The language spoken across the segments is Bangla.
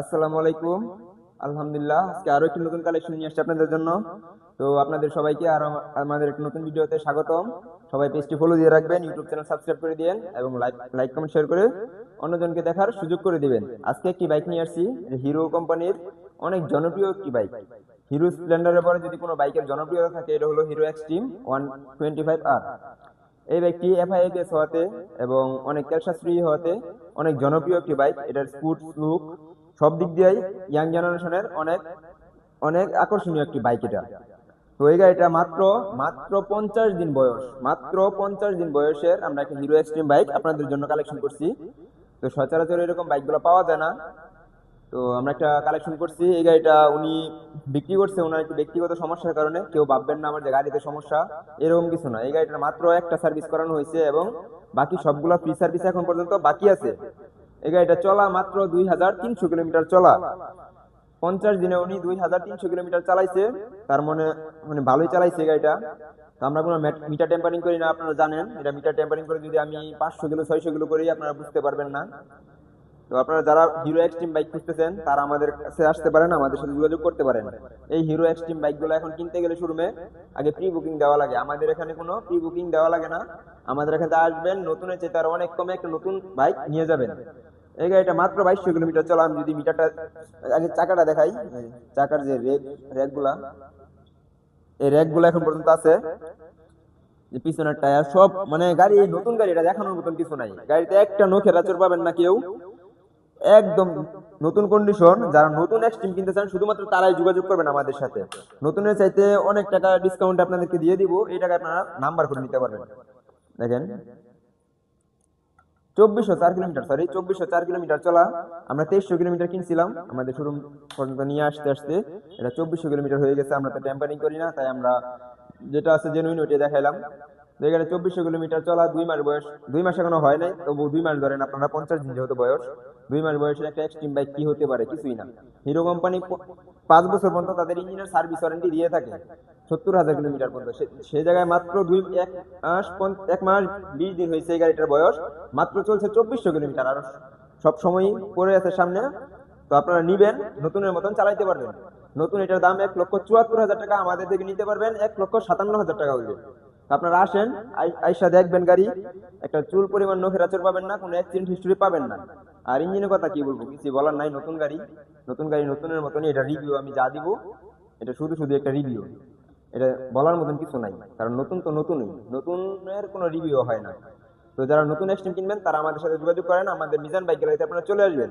আসসালামু আলাইকুম। আলহামদুলিল্লাহ, আজকে আরও একটি নতুন কালেকশন নিয়ে আসছি আপনাদের জন্য। তো আপনাদের সবাইকে আরও আমাদের একটি নতুন ভিডিওতে স্বাগতম। সবাই পেজটি ফলো দিয়ে রাখবেন ইউটিউব চ্যানেল সাবস্ক্রাইব করে দিবেন এবং লাইক লাইক কমেন্ট শেয়ার করে অন্যজনকে দেখার সুযোগ করে দিবেন। আজকে একটি বাইক নিয়ে আসছি হিরো কোম্পানির অনেক জনপ্রিয় একটি বাইক হিরো স্প্লেন্ডারের পরে যদি কোনো বাইকের জনপ্রিয়তা থাকে, এটা হলো Hero extreme one twenty five আর এই বাইকটি এফআইএস হওয়াতে এবং অনেক তেল সাশ্রয়ী হওয়াতে অনেক জনপ্রিয় একটি বাইক এটার স্পুট লুক সব দিক দিয়েই ইয়াং জেনারেশনের অনেক অনেক আকর্ষণীয় একটি বাইক এটা। তো এই গাড়িটা মাত্র মাত্র পঞ্চাশ দিন বয়স, মাত্র পঞ্চাশ দিন বয়সের আমরা একটা হিরো এক্সট্রিম বাইক আপনাদের জন্য কালেকশন করছি। তো সচরাচর এরকম বাইকগুলো পাওয়া যায় না। তো আমরা একটা কালেকশন করছি। এই গাড়িটা উনি বিক্রি করছে ওনার একটু ব্যক্তিগত সমস্যার কারণে, কেউ ভাববেন না আমার যে গাড়িতে সমস্যা, এরকম কিছু না। এই গাড়িটা মাত্র একটা সার্ভিস করানো হয়েছে এবং বাকি সবগুলো ফ্রি সার্ভিস এখন পর্যন্ত বাকি আছে। এই গাড়িটা চলা মাত্র দুই হাজার তিনশো কিলোমিটার চলা। পঞ্চাশ দিনে উনি দুই হাজার তিনশো কিলোমিটার চালাইছে। তার মনে মানে ভালোই চালাইছে গাড়িটা। আমরা কোনো মিটার টেম্পারিং করি না, আপনারা জানেন। এটা মিটার টেম্পারিং করে যদি আমি পাঁচশো কিলো, ছয়শো কিলো করি, আপনারা বুঝতে পারবেন না। তো আপনারা যারা হিরো এক্সট্রিম বাইক খুঁজতেছেন, তারা আমাদের কাছে আসতে পারেন, আমাদের সাথে যোগাযোগ করতে পারেন। এই হিরো এক্সট্রিম বাইকগুলো এখন কিনতে গেলে শোরুমে আগে প্রি বুকিং দেওয়া লাগে। আমাদের এখানে কোনো প্রি বুকিং দেওয়া লাগে না। আমাদের এখানে আসবেন নতুনের চেয়ে তার অনেক কমে একটা নতুন বাইক নিয়ে যাবেন। এই গাড়িটা মাত্র বাইশশো কিলোমিটার চলা, আমি যদি মিটারটা, আগে চাকাটা দেখাই। চাকার যে রেক র্যাকগুলা এই র্যাকগুলো এখন পর্যন্ত আছে। যে পিছনের টায়ার সব মানে গাড়ি নতুন গাড়ি এটা দেখানোর মতন কিছু নাই। গাড়িতে একটা নখের আচর পাবেন না কেউ। একদম নতুন কন্ডিশন যারা নতুন এক্সট্রিম কিনতে চান, শুধুমাত্র তারাই যোগাযোগ করবেন আমাদের সাথে। নতুনের চাইতে অনেক টাকা ডিসকাউন্ট আপনাদেরকে দিয়ে দিব। এই টাকা আপনারা নাম্বার করে নিতে পারবেন। দেখেন। চব্বিশশো চার কিলোমিটার সরি চব্বিশশো চার কিলোমিটার চলা। আমরা তেইশশো কিলোমিটার কিনছিলাম। আমাদের শোরুম পর্যন্ত নিয়ে আসতে আসতে এটা চব্বিশশো কিলোমিটার হয়ে গেছে। আমরা তো ট্যাম্পারিং করি না, তাই আমরা যেটা আছে জেনুইন ওইটা দেখাইলাম। এখানে চব্বিশশো কিলোমিটার চলা দুই মাস বয়স, দুই মাস এখনও হয় নাই, তবু দুই মাস ধরেন আপনারা পঞ্চাশ দিন যেহেতু বয়স, দুই মাস বয়সের একটা এক্সট্রিম বাইক কি হতে পারে কিছুই না। হিরো কোম্পানি পাঁচ বছর পর্যন্ত তাদের ইঞ্জিনের সার্ভিস ওয়ারেন্টি দিয়ে থাকে, সত্তর হাজার কিলোমিটার পর্যন্ত। সে- জায়গায় মাত্র দুই, এক মাস এক মাস বিশ দিন হয়েছে এই গাড়িটার বয়স, মাত্র চলছে চব্বিশশো কিলোমিটার। আর সব সময়ই পড়ে আছে সামনে, তো আপনারা নিবেন, নতুনের মতন চালাইতে পারবেন। নতুন এটার দাম এক লক্ষ চুয়াত্তর হাজার টাকা, আমাদের থেকে নিতে পারবেন এক লক্ষ সাতান্ন হাজার টাকা তো আপনারা আসেন আইসা দেখবেন গাড়ি। একটা চুল পরিমাণ নখের আচর পাবেন না, কোনো অ্যাক্সিডেন্ট হিস্টরি পাবেন না। আর ইঞ্জিনের কথা কি বলব, কিছু বলার নাই, নতুন গাড়ি। নতুন গাড়ি নতুনের মতনই এটা রিভিউ আমি যা দিব, এটা শুধু শুধু একটা রিভিউ এটা বলার মতন কিছু নাই, কারণ নতুন তো নতুনই, নতুনের কোনো রিভিউ হয় না। তো যারা নতুন এক্সট্রিম কিনবেন, তারা আমাদের সাথে যোগাযোগ করেন, আমাদের মিজান বাইক গ্যালারিতে আপনারা চলে আসবেন।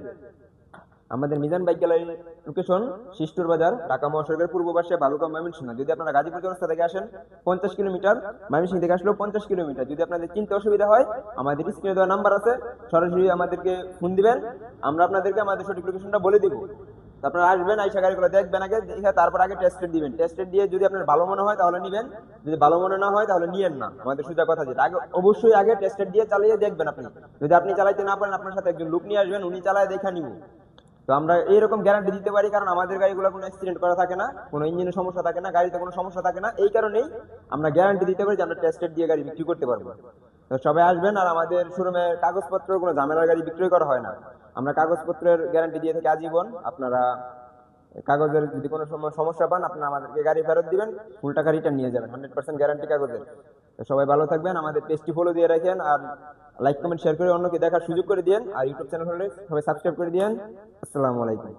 আমাদের মিজান বাইক গ্যালারি লোকেশন শিষ্টুর বাজার, ঢাকা মহাসড়কের পূর্ব পাশে বালুকা ময়মনসিংহ। যদি আপনারা গাজীপুর চৌরাস্তা থেকে আসেন, পঞ্চাশ কিলোমিটার, ময়মনসিংহ থেকে আসলেও পঞ্চাশ কিলোমিটার। যদি আপনাদের চিনতে অসুবিধা হয়, আমাদের স্ক্রিনে দেওয়া নাম্বার আছে, সরাসরি আমাদেরকে ফোন দিবেন, আমরা আপনাদেরকে আমাদের সঠিক লোকেশনটা বলে দিব। আপনারা আসবেন, আইসা গাড়িগুলো দেখবেন আগে, দেখে তারপর আগে টেস্টেড দিবেন। টেস্টেড দিয়ে যদি আপনার ভালো মনে হয়, তাহলে নিবেন। যদি ভালো মনে না হয়, তাহলে নিয়েন না। আমাদের সোজা কথা যেটা। আগে অবশ্যই আগে টেস্টেড দিয়ে চালিয়ে দেখবেন আপনি। যদি আপনি চালাইতে না পারেন, আপনার সাথে একজন লোক নিয়ে আসবেন, উনি চালায় দেখে নিব। তো আমরা এইরকম গ্যারান্টি দিতে পারি, কারণ আমাদের গাড়িগুলো কোনো অ্যাক্সিডেন্ট করা থাকে না, কোনো ইঞ্জিনের সমস্যা থাকে না, গাড়িতে কোনো সমস্যা থাকে না। এই কারণেই আমরা গ্যারান্টি দিতে পারি যে আমরা টেস্টেড দিয়ে গাড়ি বিক্রি করতে পারব। তো সবাই আসবেন আর আমাদের শোরুমে কাগজপত্র, কোনো ঝামেলার গাড়ি বিক্রয় করা হয় না। আমরা কাগজপত্রের গ্যারান্টি দিয়ে থাকি আজীবন। আপনারা কাগজের যদি কোনো সমস্যা পান, আপনারা আমাদেরকে গাড়ি ফেরত দিবেন ফুল টাকা রিটার্ন নিয়ে যাবেন হান্ড্রেড পার্সেন্ট গ্যারান্টি কাগজের। সবাই ভালো থাকবেন, আমাদের পেজটি ফলো দিয়ে রাখেন, আর লাইক কমেন্ট শেয়ার করে অন্যকে দেখার সুযোগ করে দিন আর ইউটিউব চ্যানেল হলে সবাই সাবস্ক্রাইব করে দিন আসসালামু আলাইকুম।